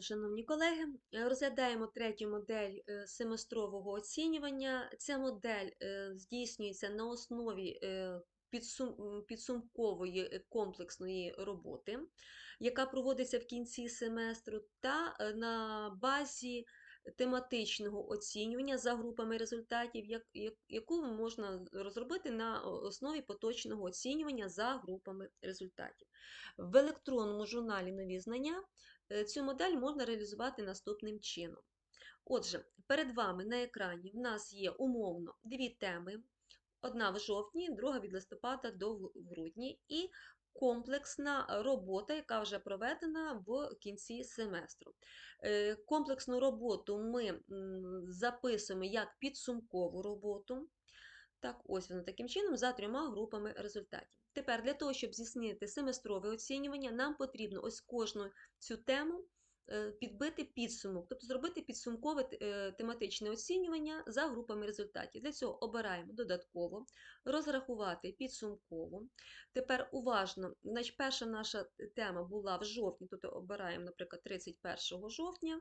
Шановні колеги, е, розглядаємо третю модель е, семестрового оцінювання. Ця модель е, здійснюється на основі підсумкової комплексної роботи, яка проводиться в кінці семестру, та на базі тематичного оцінювання за групами результатів, як- як- яку можна розробити на основі поточного оцінювання за групами результатів. В електронному журналі нові знання Е, Цю модель можна реалізувати наступним чином. Отже, перед вами на екрані в нас є умовно дві теми: одна в жовтні, друга від листопада до грудні, і комплексна робота, яка вже проведена в кінці семестру. Е, Комплексну роботу ми записуємо як підсумкову роботу. Так, ось воно таким чином за трьома групами результатів. Тепер для того, щоб здійснити семестрове оцінювання, нам потрібно ось кожну цю тему підбити підсумок, тобто зробити підсумкове е, тематичне оцінювання за групами результатів. Для цього обираємо додатково, розрахувати підсумково. Тепер уважно, значить, перша наша тема була в жовтні, тобто обираємо, наприклад, 31 жовтня.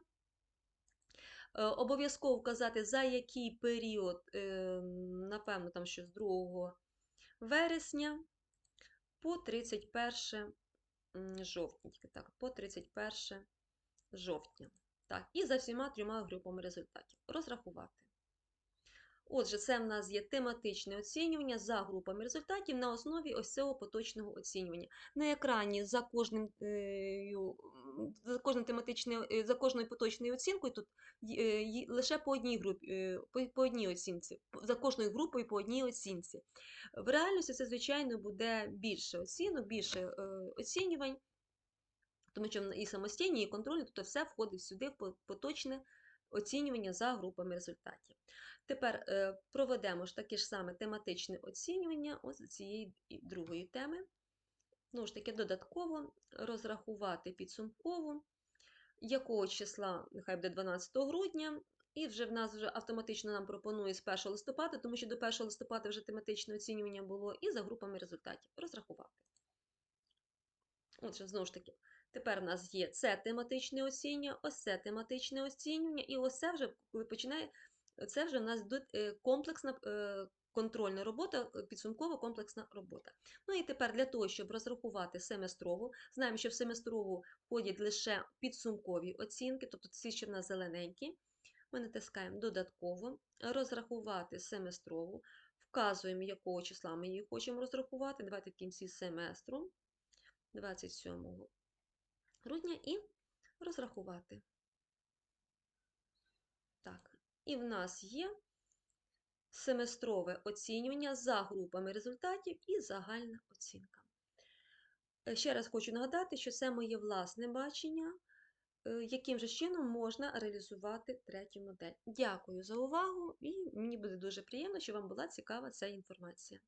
Е, Обов'язково вказати, за який період, е, напевно, там що з 2 вересня по 31 м, жовтня, так, по 31 жовтня. Так, і за всіма трьома групами результатів. Розрахувати. Отже, це в нас є тематичне оцінювання за групами результатів на основі ось цього поточного оцінювання. На екрані за кожним е, за кожним е, за кожною поточною оцінкою тут е, лише по одній групі, по, одній оцінці, за кожною групою по одній оцінці. В реальності це, звичайно, буде більше оцінок, більше оцінювань, тому що і самостійні, і контрольні, тобто все входить сюди в поточне оцінювання за групами результатів. Тепер е, проведемо ж таке ж саме тематичне оцінювання ось цієї другої теми. Знову ж таки, додатково розрахувати підсумково, якого числа, нехай буде 12 грудня, і вже в нас вже автоматично нам пропонує з 1 листопада, тому що до 1 листопада вже тематичне оцінювання було, і за групами результатів розрахувати. Отже, знову ж таки, тепер у нас є це тематичне оцінювання, ось це тематичне оцінювання, і ось це вже, коли починає, це вже в нас е, комплексна е, контрольна робота, е, підсумкова комплексна робота. Ну і тепер для того, щоб розрахувати семестрову, знаємо, що в семестрову входять лише підсумкові оцінки, тобто ці, що в нас зелененькі. Ми натискаємо додатково, розрахувати семестрову, вказуємо, якого числа ми її хочемо розрахувати. Давайте в кінці семестру. 27 грудня і розрахувати. Так, і в нас є семестрове оцінювання за групами результатів і загальна оцінка. Е, Ще раз хочу нагадати, що це моє власне бачення, е, яким же чином можна реалізувати третю модель. Дякую за увагу, і мені буде дуже приємно, що вам була цікава ця інформація.